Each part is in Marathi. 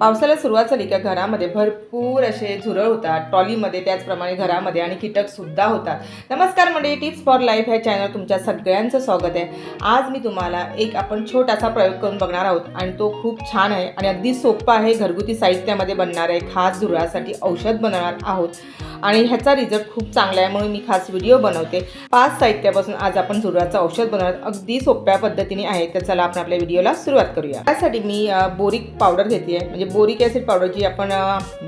पावसाला सुरुवात झाली का घरामध्ये भरपूर असे झुरळ होतात ट्रॉलीमध्ये त्याचप्रमाणे घरामध्ये आणि कीटकसुद्धा होतात. नमस्कार मंडळी टिप्स फॉर लाईफ ह्या चॅनल तुमच्या सगळ्यांचं स्वागत आहे. आज मी तुम्हाला एक आपण छोटासा प्रयोग करून बघणार आहोत आणि तो खूप छान आहे आणि अगदी सोपा आहे. घरगुती साहित्यामध्ये बनणार आहे खास झुरळासाठी औषध बनवणार आहोत आणि ह्याचा रिझल्ट खूप चांगला आहे म्हणून मी खास व्हिडिओ बनवते. पाच साहित्यापासून आज आपण झुरळाचं औषध बनवणार अगदी सोप्या पद्धतीने आहे तर चला आपण आपल्या व्हिडिओला सुरुवात करूया. त्यासाठी मी बोरिक पावडर घेते आहे. म्हणजे म्हणजे बोरिक ॲसिड पावडर जी आपण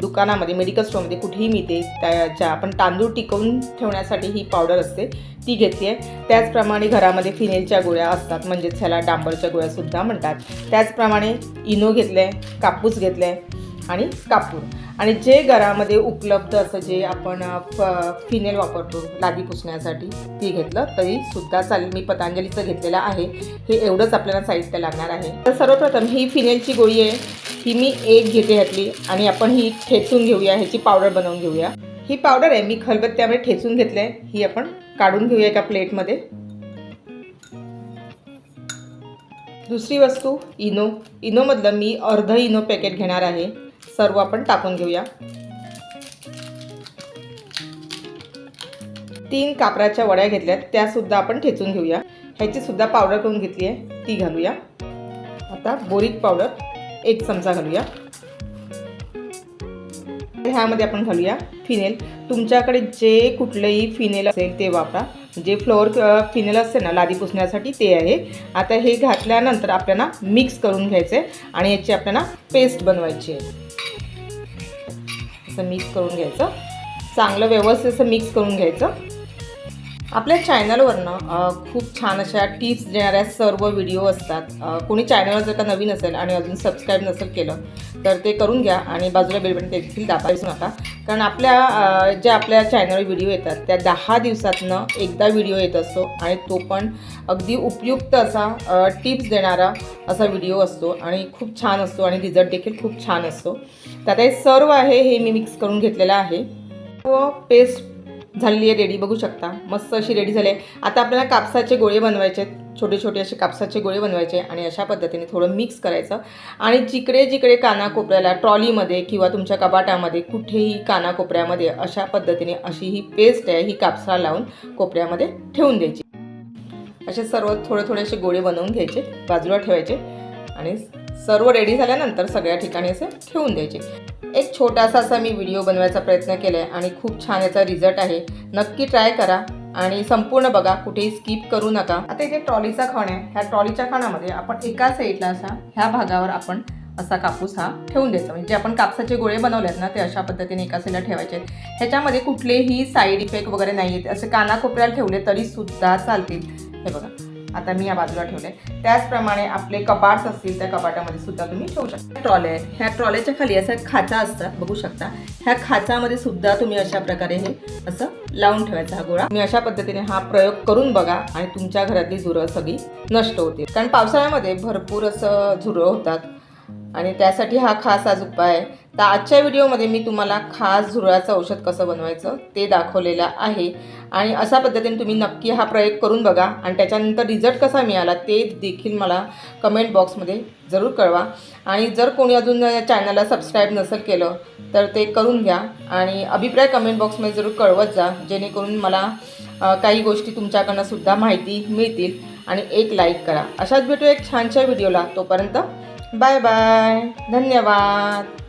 दुकानामध्ये मेडिकल स्टोअरमध्ये कुठेही मिळते त्याच्या आपण तांदूळ टिकवून ठेवण्यासाठी ही पावडर असते ती घेतली आहे. त्याचप्रमाणे घरामध्ये फिनेलच्या गोळ्या असतात म्हणजेच ह्याला डांबरच्या गोळ्यासुद्धा म्हणतात. त्याचप्रमाणे इनो घेतलं आहे कापूस घेतलं आहे आणि कापूर आणि जे घरामध्ये उपलब्ध असं जे आपण फ- फिनेल वापरतो लादी पुसण्यासाठी ती घेतलं तरी सुद्धा चालेल. मी पतंजलीचं घेतलेलं आहे. हे एवढंच आपल्याला साहित्य लागणार आहे. तर सर्वप्रथम ही फिनेलची गोळी आहे. ही मी एक घेते ह्यातली आणि आपण ही ठेचून घेऊया. ह्याची पावडर बनवून घेऊया. ही पावडर आहे. मी खलबत्त्यामध्ये ठेचून घेतलं आहे ही आपण काढून घेऊया एका प्लेटमध्ये. दुसरी वस्तू इनो. इनोमधलं मी अर्ध इनो पॅकेट घेणार आहे. सर्व आपण टाकून घेऊया. तीन कापराच्या वड्या घेतल्यात त्या सुद्धा आपण ठेचून घेऊया. ह्याची सुद्धा पावडर करून घेतली आहे ती घालूया. आता बोरिक पावडर एक चमचा घालूया. ह्यामध्ये आपण घालूया फिनेल. तुमच्याकडे जे कुठलंही फिनेल असेल ते वापरा. जे फ्लोअर फिनेल असते ना लादी पुसण्यासाठी ते आहे. आता हे घातल्यानंतर आपल्याला मिक्स करून घ्यायचं आहे आणि याची आपल्याला पेस्ट बनवायची आहे. असं मिक्स करून घ्यायचं. चांगलं व्यवस्थित असं मिक्स करून घ्यायचं. आपल्या चॅनलवरनं खूप छान अशा टिप्स देणाऱ्या सर्व व्हिडिओ असतात. कोणी चॅनलवर जर का नवीन असेल आणि अजून सबस्क्राईब नसेल केलं तर ते करून घ्या आणि बाजूला बेलबटन देखील दाबायचं नका. कारण आपल्या ज्या आपल्या चॅनलवर व्हिडिओ येतात त्या दहा दिवसातनं एकदा व्हिडिओ येत असतो आणि तो पण अगदी उपयुक्त असा टिप्स देणारा असा व्हिडिओ असतो आणि खूप छान असतो आणि रिझल्ट देखील खूप छान असतो. तर आता हे सर्व आहे हे मी मिक्स करून घेतलेलं आहे. हो, व पेस्ट झालेली आहे रेडी बघू शकता. मस्त अशी रेडी झाली आहे. आता आपल्याला कापसाचे गोळे बनवायचे छोटे छोटे असे कापसाचे गोळे बनवायचे आणि अशा पद्धतीने थोडं मिक्स करायचं. आणि जिकडे जिकडे कानाकोपऱ्याला ट्रॉलीमध्ये किंवा तुमच्या कपाटामध्ये कुठेही कानाकोपऱ्यामध्ये अशा पद्धतीने अशी ही पेस्ट आहे ही कापसाला लावून कोपऱ्यामध्ये ठेवून द्यायची. असे सर्व थोडे थोडे असे गोळे बनवून घ्यायचे बाजूला ठेवायचे आणि सर्व रेडी झाल्यानंतर सगळ्या ठिकाणी असे ठेवून द्यायचे. एक छोटासा असा मी व्हिडिओ बनवायचा प्रयत्न केला आहे आणि खूप छान याचा रिझल्ट आहे. नक्की ट्राय करा आणि संपूर्ण बघा कुठेही स्किप करू नका. आता इथे ट्रॉलीचा खण आहे. ह्या ट्रॉलीच्या खणामध्ये आपण एका साईडला असा ह्या भागावर आपण असा कापूस हा ठेवून द्यायचा. म्हणजे आपण कापसाचे गोळे बनवले आहेत ना ते अशा पद्धतीने एका साईडला ठेवायचे आहेत. ह्याच्यामध्ये कुठलेही साईड इफेक्ट वगैरे नाही आहेत असे कानाकोपऱ्याला ठेवले तरी सुद्धा चालतील. हे बघा. आता मी या बाजूला ठेवले त्याचप्रमाणे आपले कपाट्स असतील त्या कपाटामध्ये सुद्धा तुम्ही ठेवू शकता. ट्रॉले ह्या ट्रॉलेच्या खाली असा खाचा असतात बघू शकता. ह्या खाचामध्ये सुद्धा तुम्ही अशा प्रकारे हे असं लावून ठेवायचा हा गोळा. तुम्ही अशा पद्धतीने हा प्रयोग करून बघा आणि तुमच्या घरातली झुरळ सगळी नष्ट होते कारण पावसाळ्यामध्ये भरपूर असं झुरळ होतात. आणि त्यासाठी हा खास आज उपाय आहे. तर आजच्या व्हिडिओमध्ये मी तुम्हाला खास झुरळाचं औषध कसं बनवायचं ते दाखवलेलं आहे. आणि अशा पद्धतीने तुम्ही नक्की हा प्रयोग करून बघा. आणि त्याच्यानंतर रिझल्ट कसा मिळाला ते देखील मला कमेंट बॉक्समध्ये जरूर कळवा. आणि जर कोणी अजून चॅनलला सबस्क्राईब नसेल केलं तर ते करून घ्या. आणि अभिप्राय कमेंट बॉक्समध्ये जरूर कळवत जा. जेणेकरून मला काही गोष्टी तुमच्याकडनं सुद्धा माहिती मिळतील. आणि एक लाईक करा. अशाच भेटू एक छानशा व्हिडिओला. तोपर्यंत बाय बाय. धन्यवाद.